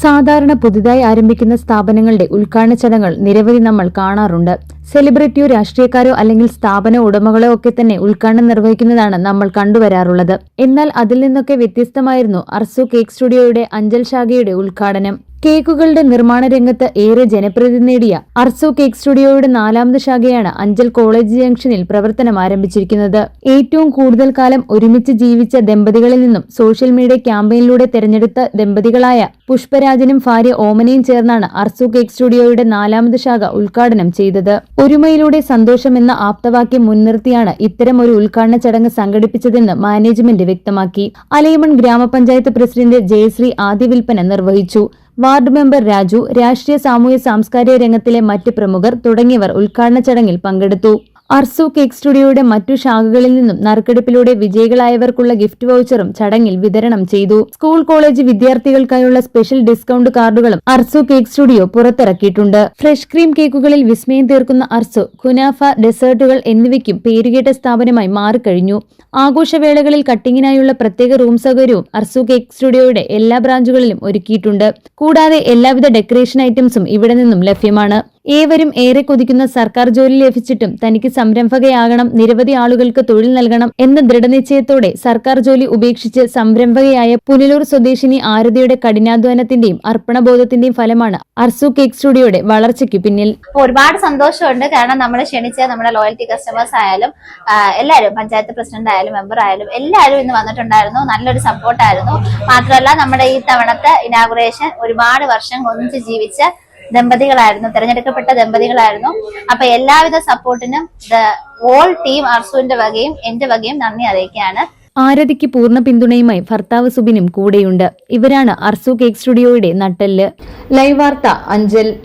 സാധാരണ പുതുതായി ആരംഭിക്കുന്ന സ്ഥാപനങ്ങളുടെ ഉദ്ഘാടന ചടങ്ങൾ നിരവധി നമ്മൾ കാണാറുണ്ട്. സെലിബ്രിറ്റിയോ രാഷ്ട്രീയക്കാരോ അല്ലെങ്കിൽ സ്ഥാപന ഉടമകളോ ഒക്കെ തന്നെ ഉദ്ഘാടനം നിർവഹിക്കുന്നതാണ് നമ്മൾ കണ്ടുവരാറുള്ളത്. എന്നാൽ അതിൽ നിന്നൊക്കെ വ്യത്യസ്തമായിരുന്നു അർസു കേക്ക് സ്റ്റുഡിയോയുടെ അഞ്ചൽ ശാഖയുടെ ഉദ്ഘാടനം. കേക്കുകളുടെ നിർമ്മാണ രംഗത്ത് ഏറെ ജനപ്രീതി നേടിയ അർസോ കേക്ക് സ്റ്റുഡിയോയുടെ നാലാമത് ശാഖയാണ് അഞ്ചൽ കോളേജ് ജംഗ്ഷനിൽ പ്രവർത്തനം ആരംഭിച്ചിരിക്കുന്നത്. ഏറ്റവും കൂടുതൽ കാലം ഒരുമിച്ച് ജീവിച്ച ദമ്പതികളിൽ നിന്നും സോഷ്യൽ മീഡിയ ക്യാമ്പയിനിലൂടെ തെരഞ്ഞെടുത്ത ദമ്പതികളായ പുഷ്പരാജനും ഭാര്യ ഓമനയും ചേർന്നാണ് അർസോ കേക്ക് സ്റ്റുഡിയോയുടെ നാലാമത് ശാഖ ഉദ്ഘാടനം ചെയ്തത്. ഒരുമയിലൂടെ സന്തോഷം എന്ന ആപ്തവാക്യം മുൻനിർത്തിയാണ് ഇത്തരം ഒരു ഉദ്ഘാടന ചടങ്ങ് സംഘടിപ്പിച്ചതെന്ന് മാനേജ്മെന്റ് വ്യക്തമാക്കി. അലയമൺ ഗ്രാമപഞ്ചായത്ത് പ്രസിഡന്റ് ജയശ്രീ ആദ്യ വിൽപ്പന നിർവഹിച്ചു. വാർഡ് മെമ്പർ രാജു രാഷ്ട്രീയ സാമൂഹ്യ സാംസ്കാരിക രംഗത്തിലെ മറ്റ് പ്രമുഖർ തുടങ്ങിയവർ ഉദ്ഘാടന ചടങ്ങിൽ പങ്കെടുത്തു. അർസു കേക്ക് സ്റ്റുഡിയോയുടെ മറ്റു ശാഖകളിൽ നിന്നും നറുക്കെടുപ്പിലൂടെ വിജയികളായവർക്കുള്ള ഗിഫ്റ്റ് വൗച്ചറും ചടങ്ങിൽ വിതരണം ചെയ്തു. സ്കൂൾ കോളേജ് വിദ്യാർത്ഥികൾക്കായുള്ള സ്പെഷ്യൽ ഡിസ്കൗണ്ട് കാർഡുകളും അർസു കേക്ക് സ്റ്റുഡിയോ പുറത്തിറക്കിയിട്ടുണ്ട്. ഫ്രഷ് ക്രീം കേക്കുകളിൽ വിസ്മയം തീർക്കുന്ന അർസു കുനാഫ ഡെസേർട്ടുകൾ എന്നിവയ്ക്കും പേരുകേട്ട സ്ഥാപനമായി മാറിക്കഴിഞ്ഞു. ആഘോഷവേളകളിൽ കട്ടിങ്ങിനായുള്ള പ്രത്യേക റൂം സൗകര്യവും അർസു കേക്ക് സ്റ്റുഡിയോയുടെ എല്ലാ ബ്രാഞ്ചുകളിലും ഒരുക്കിയിട്ടുണ്ട്. കൂടാതെ എല്ലാവിധ ഡെക്കറേഷൻ ഐറ്റംസും ഇവിടെ നിന്നും ലഭ്യമാണ്. ഏവരും ഏറെ കൊതിക്കുന്ന സർക്കാർ ജോലി ലഭിച്ചിട്ടും തനിക്ക് സംരംഭകയാകണം നിരവധി ആളുകൾക്ക് തൊഴിൽ നൽകണം എന്ന ദൃഢനിശ്ചയത്തോടെ സർക്കാർ ജോലി ഉപേക്ഷിച്ച് സംരംഭകയായ പുനലൂർ സ്വദേശിനി ആരതിയുടെ കഠിനാധ്വാനത്തിന്റെയും അർപ്പണബോധത്തിന്റെയും ഫലമാണ് അർസു കേക്ക് സ്റ്റുഡിയോയുടെ വളർച്ചയ്ക്ക് പിന്നിൽ. ഒരുപാട് സന്തോഷമുണ്ട്. കാരണം നമ്മളെ ക്ഷണിച്ച നമ്മുടെ ലോയൽറ്റി കസ്റ്റമേഴ്സ് ആയാലും എല്ലാവരും പഞ്ചായത്ത് പ്രസിഡന്റ് ആയാലും മെമ്പർ ആയാലും എല്ലാവരും ഇന്ന് വന്നിട്ടുണ്ടായിരുന്നു. നല്ലൊരു സപ്പോർട്ടായിരുന്നു മാത്രമല്ല നമ്മുടെ ഈ തവണത്തെ ഇനാഗുറേഷൻ ഒരുപാട് വർഷം ഒന്നിച്ച് ജീവിച്ച ദമ്പതികളായിരുന്നു തിരഞ്ഞെടുക്കപ്പെട്ട ദമ്പതികളായിരുന്നു. അപ്പൊ എല്ലാവിധ സപ്പോർട്ടിനും ദ ഓൾ ടീം അർസുവിന്റെ വകയും എന്റെ വകയും നന്ദി അറിയിക്കുകയാണ്. ആരതിക്ക് പൂർണ പിന്തുണയുമായി ഭർത്താവ് സുബിനും കൂടെയുണ്ട്. ഇവരാണ് അർസു കേക്ക് സ്റ്റുഡിയോയുടെ നട്ടെല്ല്. ലൈവ് വാർത്ത അഞ്ചൽ.